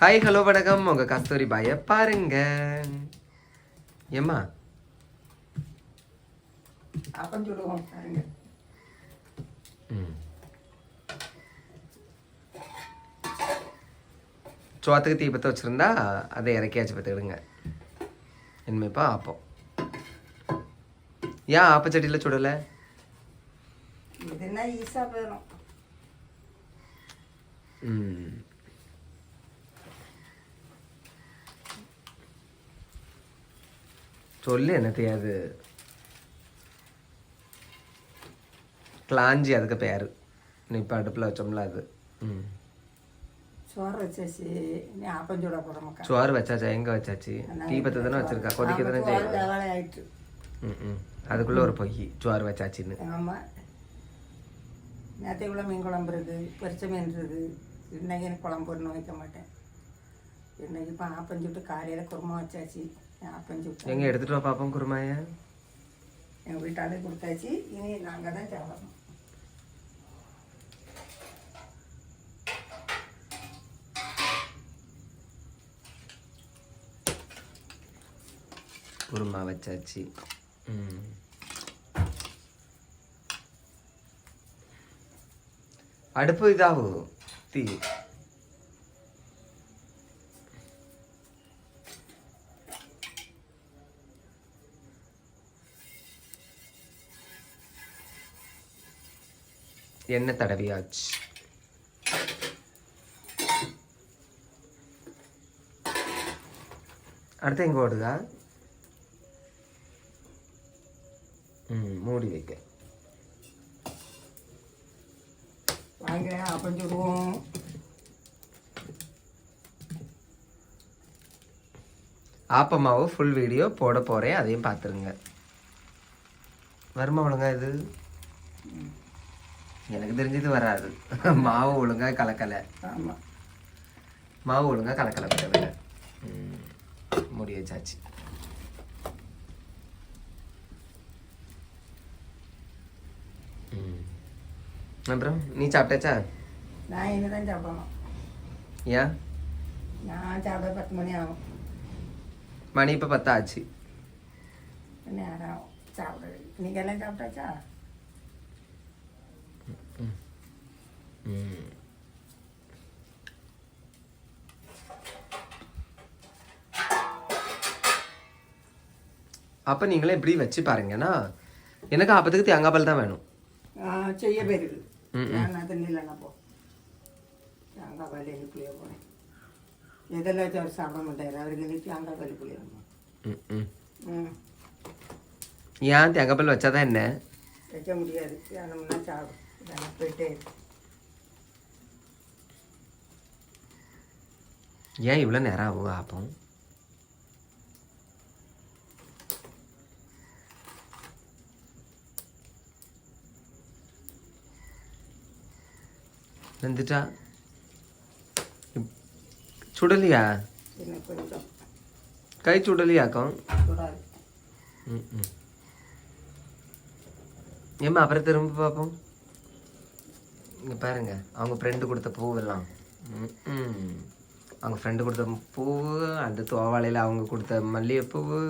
Hi hello வணக்கம். உங்க கஸ்தூரி பாய பாருங்க. ஏம்மா? சோத்துக்கு தீபத்தை வச்சுருந்தா அதை இறக்கியாச்சு பார்த்துக்கிடுங்க. இனிமேப்பா ஆப்பம். ஏன் ஆப்பச்சட்டியில் சுடலை? ம். சொல்லு என்ன தெரியாது கிளாஞ்சி அதுக்கு பேர். நீ இப்போ அடுப்பில் வச்சோம்ல அது. ம். சோறு வச்சாச்சு. நீ அப்பம் சுட போகிறோமக்கா சோறு வச்சாச்சா? எங்கே வச்சாச்சு? தீபத்தை தானே வச்சிருக்கா? கொதிக்க தானே செய்யும் ம் ம். அதுக்குள்ளே ஒரு பொய். சோறு வச்சாச்சின்னு. ஆமாம் நேற்றைக்குள்ள மீன் குழம்பு இருக்குது. பொரிச்ச மீன் இருக்குது. இன்னைக்கு எனக்கு குழம்பு ஒன்றும் வைக்க மாட்டேன். இன்னைக்கு இப்போ ஆப்பம் சுட்டு காலையில் குருமா வச்சாச்சு. எங்கே எடுத்துகிட்டு வா பார்ப்போம் குருமாய. எங்கள் வீட்டாலே கொடுத்தாச்சு. இனி நாங்கள் தான் சாப்பிடணும். குருமா வச்சாச்சு. அடுப்பு இதாகும் தீ. எண்ணெய் தடவியாச்சு. அடுத்து எங்கே ஓடுதா? ம் மூடி வைக்க. வாங்க சுடுவோம் ஆப்பமாவு ஃபுல் வீடியோ போட போகிறேன் அதையும் பார்த்துருங்க. வருமா ஒழுங்கா இது? எனக்கு தெரிஞ்சது வராது. மாவு ஒழுங்கா கலக்கலை. ஆமாம் மாவு ஒழுங்கா கலக்கலை பட்டதில்லை முடி வச்சாச்சு. ம். அப்புறம் நீ சாப்பிட்டாச்சா? நான் இனி தான் சாப்பிடணும். ஏன்? நான் சாப்பிட பத்து மணி ஆகும். மணி இப்போ பத்தாச்சு. நேரம் ஆகும் சாப்பிட நீங்கள் எல்லாம் சாப்பிட்டாச்சா ம். அப்போ நீங்களே இப்படி வச்சு பாருங்கன்னா எனக்கு அப்பத்துக்கு தேங்காய் பால் தான் வேணும். செய்ய போயிருக்கு ம், நான் அது இல்லைன்னா போ தேங்காய் பால் இனிப்புலையே போனேன். எதில் வச்சு அவர் சாப்பிட மாட்டார். அவருக்கு தேங்காய் பால் புளிய ஏன் தேங்காய் பால் வச்சாதான் என்ன? வைக்க முடியாது. வேணும்னா சாப்பிடும் போயிட்டே இருக்கு. ஏன் இவ்வளோ நேரம் ஆகும்? ஆப்போம் வந்துட்டா சுடலையா? கை சுடலையாக்கும். ம் ம். ஏம்மா அப்புறம் திரும்ப பார்ப்போம்? இங்கே பாருங்க அவங்க ஃப்ரெண்டு கொடுத்த பூவெல்லாம். ம் ம். அவங்க ஃப்ரெண்டு கொடுத்த பூவு அந்த தோவாளையில் அவங்க கொடுத்த மல்லிகைப்பூவு.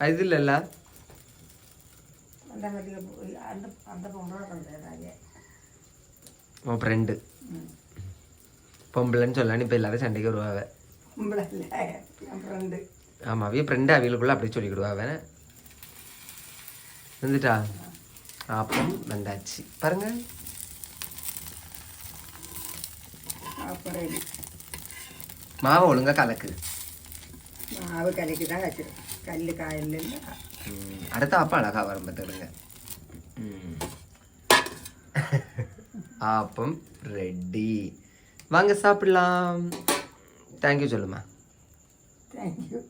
அது இல்லைல்ல உன் ஃப்ரெண்டு பொம்பளைன்னு சொல்லலாம் இப்போ எல்லாரும் சண்டைக்கு ஃப்ரெண்டு ஆமாம் அவைய ஃப்ரெண்டு அவிகளுக்குள்ள அப்படியே சொல்லிக்கிடுவாவ வந்துட்டா? அப்பம் வந்தாச்சு. பாருங்க. அப்புறம் ரெடி மாவை ஒழுங்கா கலக்கு. மாவு கலக்கி தான் வச்சிருக்கேன் கல் காயில் அடுத்த அப்பா அழகா வரும் பார்த்துடுங்க ம். ஆப்பம் ரெடி வாங்க சாப்பிடலாம். தேங்க்யூ சொல்லுமா தேங்க்யூ